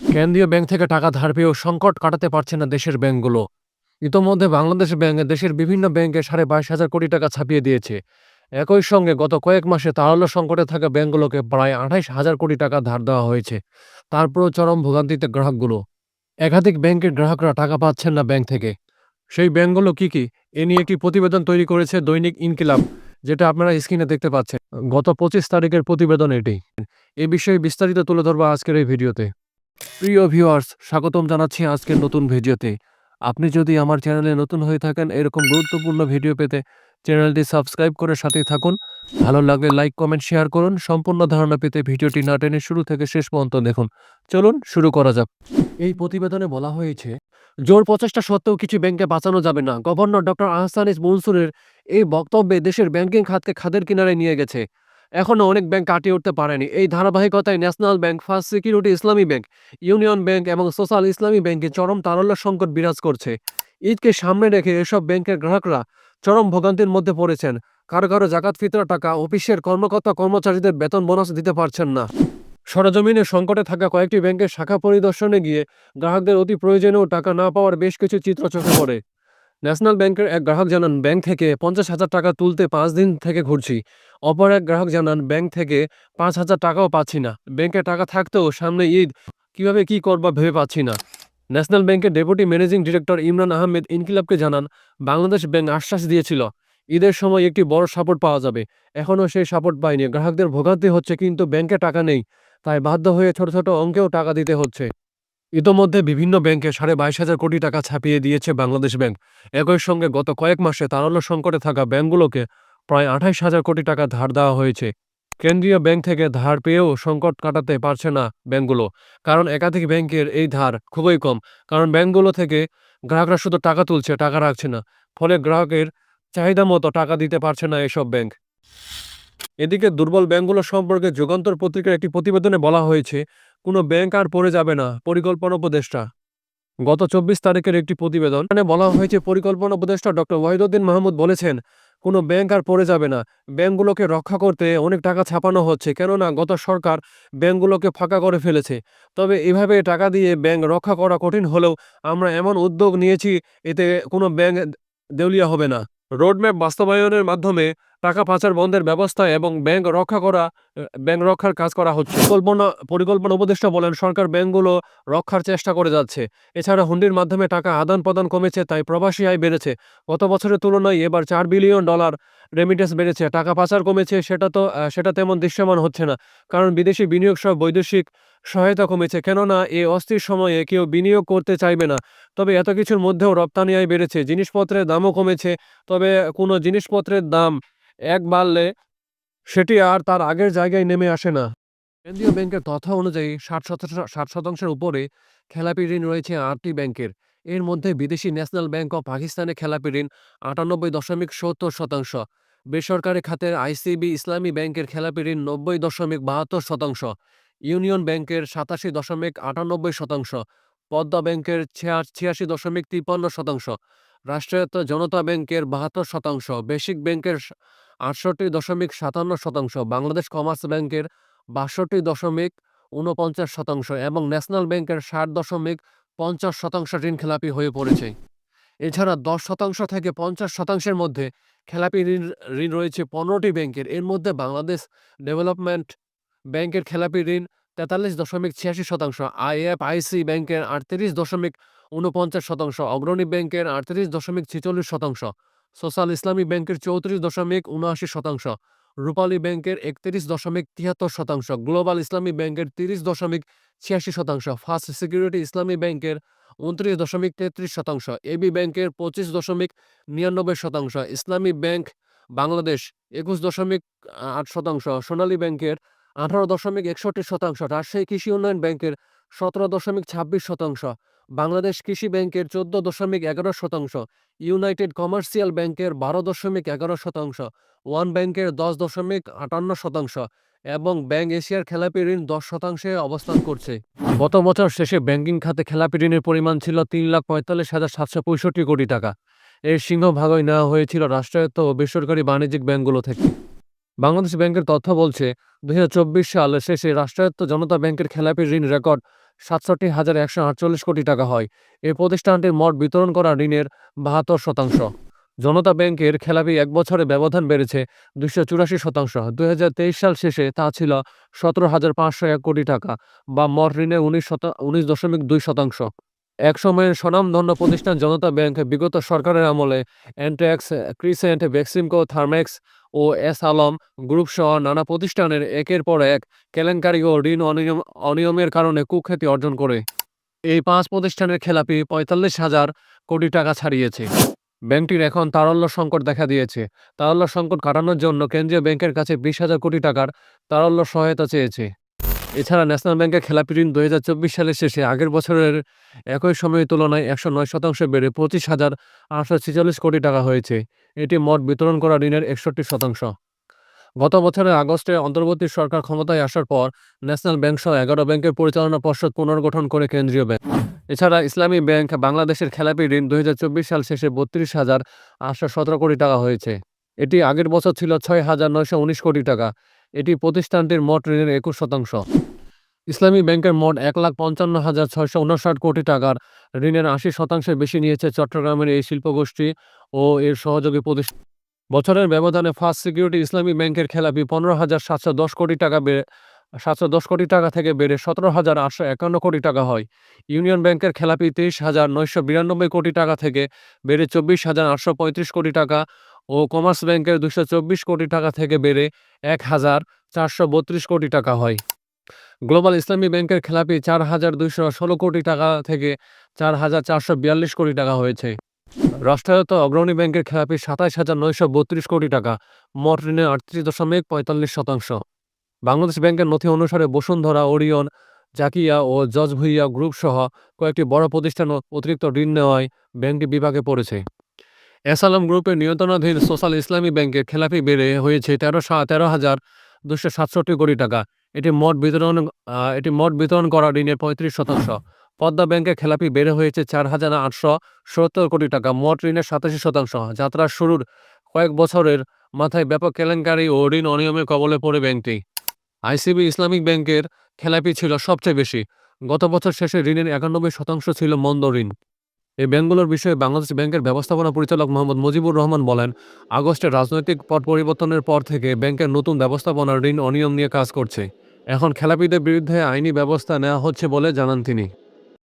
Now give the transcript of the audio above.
কেন্দ্রীয় ব্যাংক থেকে টাকা ধার পেয়েও সংকট কাটাতে পারছে না দেশের ব্যাংকগুলো। ইতোমধ্যে বাংলাদেশ ব্যাংক দেশের বিভিন্ন ব্যাংকে সাড়ে বাইশ হাজার কোটি টাকা ছাপিয়ে দিয়েছে। একই সঙ্গে গত কয়েক মাসে তারল্য সংকটে থাকা ব্যাংকগুলোকে প্রায় আঠাইশ হাজার কোটি টাকা ধার দেওয়া হয়েছে। তারপরও চরম ভোগান্তিতে গ্রাহকগুলো। একাধিক ব্যাংকের গ্রাহকরা টাকা পাচ্ছেন না ব্যাংক থেকে। সেই ব্যাংকগুলো কি কি? এ নিয়ে একটি প্রতিবেদন তৈরি করেছে দৈনিক ইনকিলাব, যেটা আপনারা স্ক্রিনে দেখতে পাচ্ছেন। গত পঁচিশ তারিখের প্রতিবেদন এটি। এ বিষয়ে বিস্তারিত তুলে ধরবো আজকের এই ভিডিওতে। প্রিয় ভিউয়ার্স স্বাগতম জানাচ্ছি আজকের নতুন ভিডিওতে। আপনি যদি আমার চ্যানেলে নতুন হয়ে থাকেন এরকম গুরুত্বপূর্ণ ভিডিও পেতে চ্যানেলটি সাবস্ক্রাইব করে সাথে থাকুন। ভালো লাগলে লাইক কমেন্ট শেয়ার করুন। সম্পূর্ণ ধারণা পেতে ভিডিওটি না টেনে শুরু থেকে শেষ পর্যন্ত দেখুন। চলুন শুরু করা যাক। এই প্রতিবেদনে বলা হয়েছে, জোর প্রচেষ্টা সত্ত্বেও কিছু ব্যাংকে বাঁচানো যাবে না। গভর্নর ডক্টর আহসানিস মনসুরের এই বক্তব্যে দেশের ব্যাংকিং খাতকে খাদের কিনারে নিয়ে গেছে। এখনও অনেক ব্যাংক কাটিয়ে উঠতে পারেনি। এই ধারাবাহিকতায় national bank first security Islami bank union bank এবং সোশ্যাল ইসলামী ব্যাংকে চরম তারল্য সংকট বিরাজ করছে। ঈদকে সামনে রেখে এসব ব্যাংকের গ্রাহকরা চরম ভোগান্তির মধ্যে পড়েছেন। কারও কারও জাকাত, ফিতরা টাকা, অফিসের কর্মকর্তা, কর্মচারীদের বেতন, বোনাস দিতে পারছেন না। সরজমিনে সংকটে থাকা কয়েকটি ব্যাংকের শাখা পরিদর্শনে গিয়ে গ্রাহকদের অতি প্রয়োজনীয় টাকা না পাওয়ার বেশ কিছু চিত্র চোখে পড়ে। ন্যাশনাল ব্যাংকের এক গ্রাহক জানান, ব্যাংক থেকে পঞ্চাশ হাজার টাকা তুলতে পাঁচ দিন থেকে ঘুরছি। অপর এক গ্রাহক জানান, ব্যাংক থেকে পাঁচ হাজার টাকাও পাচ্ছি না। ব্যাংকে টাকা থাকতেও সামনে ঈদ। কীভাবে কি করবা ভেবে পাচ্ছি না। ন্যাশনাল ব্যাংকের deputy managing director Imran Ahmed ইনকিলাবকে জানান, বাংলাদেশ ব্যাংক আশ্বাস দিয়েছিল, ঈদের সময় একটি বড় সাপোর্ট পাওয়া যাবে। এখনও সেই সাপোর্ট পায়নি গ্রাহকদের ভোগান্তি হচ্ছে, কিন্তু ব্যাংকে টাকা নেই। তাই বাধ্য হয়ে ছোট ছোট অঙ্কেও টাকা দিতে হচ্ছে। ইতোমধ্যে বিভিন্ন ব্যাংকে সাড়ে বাইশ হাজার কোটি টাকা ছাপিয়ে দিয়েছে বাংলাদেশ ব্যাংক। একই সঙ্গে গত কয়েক মাসে তারল্য সংকটে থাকা ব্যাংকগুলোকে প্রায় আঠাইশ হাজার কোটি টাকা ধার দেওয়া হয়েছে। কেন্দ্রীয় ব্যাংক থেকে ধার পেয়েও সংকট কাটাতে পারছে না ব্যাংকগুলো। কারণ একাধিক ব্যাংকের এই ধার খুবই কম। কারণ ব্যাংকগুলো থেকে গ্রাহকরা শুধু টাকা তুলছে, টাকা রাখছে না। ফলে গ্রাহকের চাহিদা মতো টাকা দিতে পারছে না এসব ব্যাংক। এদিকে দুর্বল ব্যাংকগুলো সম্পর্কে যুগান্তর পত্রিকার একটি প্রতিবেদনে বলা হয়েছে কোনো ব্যাংক আর পড়ে যাবে না, পরিকল্পনা উপদেষ্টা। গত চব্বিশ তারিখের একটি প্রতিবেদন এখানে বলা হয়েছে, পরিকল্পনা উপদেষ্টা ডক্টর ওয়াহিদুদ্দিন মাহমুদ বলেছেন, কোনো ব্যাংক আর পড়ে যাবে না, ব্যাংকগুলোকে রক্ষা করতে অনেক টাকা ছাপানো হচ্ছে, কেননা গত সরকার ব্যাংকগুলোকে ফাঁকা করে ফেলেছে। তবে এভাবে টাকা দিয়ে ব্যাংক রক্ষা করা কঠিন হলেও আমরা এমন উদ্যোগ নিয়েছি, এতে কোনো ব্যাংক দেউলিয়া হবে না। রোডম্যাপ বাস্তবায়নের মাধ্যমে টাকা পাচার বন্ধের ব্যবস্থা এবং ব্যাংক রক্ষা করা ব্যাংক রক্ষার কাজ করা হচ্ছে। পরিকল্পনা পরিকল্পনা উপদেষ্টা বলেন, সরকার ব্যাংকগুলো রক্ষার চেষ্টা করে যাচ্ছে। এছাড়া হুন্ডির মাধ্যমে টাকা আদান প্রদান কমেছে, তাই প্রবাসী আয় বেড়েছে। গত বছরের তুলনায় এবার চার বিলিয়ন ডলার রেমিটেন্স বেড়েছে। টাকা পাচার কমেছে, সেটা তো সেটা তেমন দৃশ্যমান হচ্ছে না, কারণ বিদেশি বিনিয়োগ সহ বৈদেশিক সহায়তা কমেছে। কেননা, এই অস্থির সময়ে কেউ বিনিয়োগ করতে চাইবে না। তবে এত কিছুর মধ্যেও রপ্তানি আয় বেড়েছে, জিনিসপত্রের দামও কমেছে। তবে কোনো জিনিসপত্রের দাম এক বাড়লে সেটি আর তার আগের জায়গায় নেমে আসে না। কেন্দ্রীয় ব্যাংকের তথ্য অনুযায়ী ষাট শতাংশ, ষাট শতাংশের উপরে খেলাপি ঋণ রয়েছে আটটি ব্যাংকের। এর মধ্যে বিদেশি ন্যাশনাল ব্যাংক অফ পাকিস্তানে খেলাপি ঋণ আটানব্বই দশমিক সত্তর শতাংশ। বেসরকারি খাতের আইসিবি ইসলামী ব্যাংকের খেলাপি ঋণ নব্বই দশমিক বাহাত্তর শতাংশ। ইউনিয়ন ব্যাংকের সাতাশি দশমিক আটানব্বই শতাংশ। পদ্মা ব্যাংকের ছিয়া- ছিয়াশি দশমিক তিপ্পান্ন শতাংশ। রাষ্ট্রায়ত্ত জনতা ব্যাংকের বাহাত্তর শতাংশ। বেসিক ব্যাংকের আটষট্টি দশমিক সাতান্ন শতাংশ, বাংলাদেশ কমার্স ব্যাংকের বাষট্টি দশমিক ঊনপঞ্চাশ শতাংশ এবং ন্যাশনাল ব্যাংকের ষাট দশমিক পঞ্চাশ শতাংশ ঋণ খেলাপি হয়ে পড়েছে। এছাড়া দশ শতাংশ থেকে পঞ্চাশ শতাংশের মধ্যে খেলাপি ঋণ ঋণ রয়েছে পনেরোটি ব্যাংকের। এর মধ্যে বাংলাদেশ ডেভেলপমেন্ট ব্যাংকের খেলাপি ঋণ তেতাল্লিশ দশমিক ছিয়াশি শতাংশ, আইএফআইসি ব্যাংকের আটত্রিশ দশমিক ঊনপঞ্চাশ শতাংশ, অগ্রণী ব্যাংকের আটত্রিশ দশমিক ছেচল্লিশ শতাংশ। সোশ্যাল ইসলামী ব্যাংকের চৌত্রিশ দশমিক উনআশি শতাংশ, রূপালী ব্যাংকের একত্রিশ দশমিক তিয়াত্তর শতাংশ, গ্লোবাল ইসলামী ব্যাংকের তিরিশ দশমিক ছিয়াশি শতাংশ, ফার্স্ট সিকিউরিটি ইসলামী ব্যাংকের উনত্রিশ দশমিক তেত্রিশ শতাংশ, এবি ব্যাংকের পঁচিশ দশমিক নিরানব্বই শতাংশ, ইসলামী ব্যাংক বাংলাদেশ একুশ দশমিক আট শতাংশ, সোনালী ব্যাংকের আঠারো দশমিক একষট্টি শতাংশ, রাজশাহী কৃষি উন্নয়ন ব্যাংকের সতেরো দশমিক ছাব্বিশ শতাংশ বাংলাদেশ কৃষি ব্যাংকের চোদ্দ দশমিক এগারো শতাংশ, ইউনাইটেড কমার্শিয়াল ব্যাংকের বারো দশমিক এগারো শতাংশ, ওয়ান ব্যাংকের দশ দশমিক আটান্ন শতাংশ এবং ব্যাংক এশিয়ার খেলাপি ঋণ দশ শতাংশে অবস্থান করছে। গত বছর শেষে ব্যাংকিং খাতে খেলাপি ঋণের পরিমাণ ছিল তিন লাখ পঁয়তাল্লিশ হাজার সাতশো পঁয়ষট্টি কোটি টাকা। এর সিংহভাগই নেওয়া হয়েছিল রাষ্ট্রায়ত্ত ও বেসরকারি বাণিজ্যিক ব্যাংকগুলো থেকে। বাংলাদেশ ব্যাংকের তথ্য বলছে, দুই সাল শেষে রাষ্ট্রায়ত্ত জনতা ব্যাংকের খেলাপি ঋণ রেকর্ড সাতষট্টি হাজার একশো আটচল্লিশ কোটি টাকা হয়। এ প্রতিষ্ঠানটির মোট বিতরণ করা ঋণের বাহাত্তর শতাংশ। জনতা ব্যাংকের খেলাপি এক বছরে ব্যবধান বেড়েছে দুশো চুরাশি শতাংশ। দুই হাজার তেইশ সাল শেষে তা ছিল সতেরো হাজার পাঁচশো এক কোটি টাকা বা মোট ঋণে উনিশ শতা, উনিশ দশমিক দুই শতাংশ। এক সময়ের স্বনামধন্য প্রতিষ্ঠান জনতা ব্যাংক বিগত সরকারের আমলে অ্যান্টেক্স ক্রিসেন্ট বেক্সিমকো থার্মেক্স ও এস আলম গ্রুপ সহ নানা প্রতিষ্ঠানের একের পর এক কেলেঙ্কারি ও ঋণ অনিয়ম, অনিয়মের কারণে কুখ্যাতি অর্জন করে। এই পাঁচ প্রতিষ্ঠানের খেলাপি পঁয়তাল্লিশ হাজার কোটি টাকা ছাড়িয়েছে। ব্যাংকটির এখন তারল্য সংকট দেখা দিয়েছে। তারল্য সংকট কাটানোর জন্য কেন্দ্রীয় ব্যাংকের কাছে বিশ হাজার কোটি টাকার তারল্য সহায়তা চেয়েছে। এছাড়া ন্যাশনাল ব্যাংকের খেলাপি ঋণ দুই হাজার চব্বিশ সালের শেষে আগের বছরের একই সময়ের তুলনায় একশো নয় শতাংশ বেড়ে পঁচিশ হাজার আটশো ছেচল্লিশ কোটি টাকা হয়েছে। এটি মোট বিতরণ করা ঋণের একষট্টি শতাংশ। গত বছরের আগস্টে অন্তর্বর্তী সরকার ক্ষমতায় আসার পর ন্যাশনাল ব্যাংক সহ এগারো ব্যাংকের পরিচালনা পর্ষদ পুনর্গঠন করে কেন্দ্রীয় ব্যাংক। এছাড়া ইসলামী ব্যাংক বাংলাদেশের খেলাপি ঋণ দুই হাজার চব্বিশ সাল শেষে বত্রিশ হাজার আটশো সতেরো কোটি টাকা হয়েছে। এটি আগের বছর ছিল ছয় হাজার নয়শো উনিশ কোটি টাকা। এটি প্রতিষ্ঠানটির মোট ঋণের একুশ শতাংশ। ইসলামী ব্যাংকের মোট এক লাখ পঞ্চান্ন হাজার ছয়শো উনষাট কোটি টাকার ঋণের আশি শতাংশের বেশি নিয়েছে চট্টগ্রামের এই শিল্পগোষ্ঠী ও এর সহযোগী প্রতিষ্ঠান। বছরের ব্যবধানে ফার্স্ট সিকিউরিটি ইসলামী ব্যাংকের খেলাপি পনেরো হাজার সাতশো দশ কোটি টাকা সাতশো দশ কোটি টাকা থেকে বেড়ে সতেরো হাজার আটশো একান্ন কোটি টাকা হয়। ইউনিয়ন ব্যাংকের খেলাপি তেইশ হাজার নয়শো বিরানব্বই কোটি টাকা থেকে বেড়ে চব্বিশ হাজার আটশো পঁয়ত্রিশ কোটি টাকা ও কমার্স ব্যাংকের দুশো চব্বিশ কোটি টাকা থেকে বেড়ে এক হাজার চারশো বত্রিশ কোটি টাকা হয়। গ্লোবাল ইসলামী ব্যাংকের খেলাপি চার হাজার দুইশো ষোলো কোটি টাকা থেকে চার হাজার চারশো বিয়াল্লিশ কোটি টাকা হয়েছে। রাষ্ট্রায়ত্ত অগ্রণী ব্যাংকের খেলাপি সাতাইশ হাজার নয়শো বত্রিশ কোটি টাকা, মোট ঋণের আটত্রিশ দশমিক পঁয়তাল্লিশ শতাংশ। বাংলাদেশ ব্যাংকের নথি অনুসারে বসুন্ধরা, ওরিয়ন, জাকিয়া ও জজ ভুইয়া গ্রুপ সহ কয়েকটি বড় প্রতিষ্ঠান অতিরিক্ত ঋণ নেওয়ায় ব্যাংকটি বিভাগে পড়েছে। এসালাম গ্রুপের নিয়ন্ত্রণাধীন সোশ্যাল ইসলামী ব্যাংকে খেলাপি বেড়ে হয়েছে তেরো তেরো হাজার দুশো সাতষট্টি কোটি টাকা। এটি মোট বিতরণ এটি মোট বিতরণ করা ঋণের পঁয়ত্রিশ শতাংশ। পদ্মা ব্যাংকে খেলাপি বেড়ে হয়েছে চার হাজার আটশো সত্তর কোটি টাকা, মোট ঋণের সাতাশি শতাংশ। যাত্রার শুরুর কয়েক বছরের মাথায় ব্যাপক কেলেঙ্কারি ও ঋণ অনিয়মের কবলে পড়ে ব্যাংকটি। আইসিবি ইসলামিক ব্যাংকের খেলাপি ছিল সবচেয়ে বেশি। গত বছর শেষে ঋণের একানব্বই শতাংশ ছিল মন্দ ঋণ। এই ব্যাংকগুলোর বিষয়ে বাংলাদেশ ব্যাংকের ব্যবস্থাপনা পরিচালক মোহাম্মদ মুজিবুর রহমান বলেন, আগস্টে রাজনৈতিক পট পরিবর্তনের পর থেকে ব্যাংকের নতুন ব্যবস্থাপনা ঋণ অনিয়ম নিয়ে কাজ করছে। এখন খেলাপিদের বিরুদ্ধে আইনি ব্যবস্থা নেওয়া হচ্ছে বলে জানান তিনি।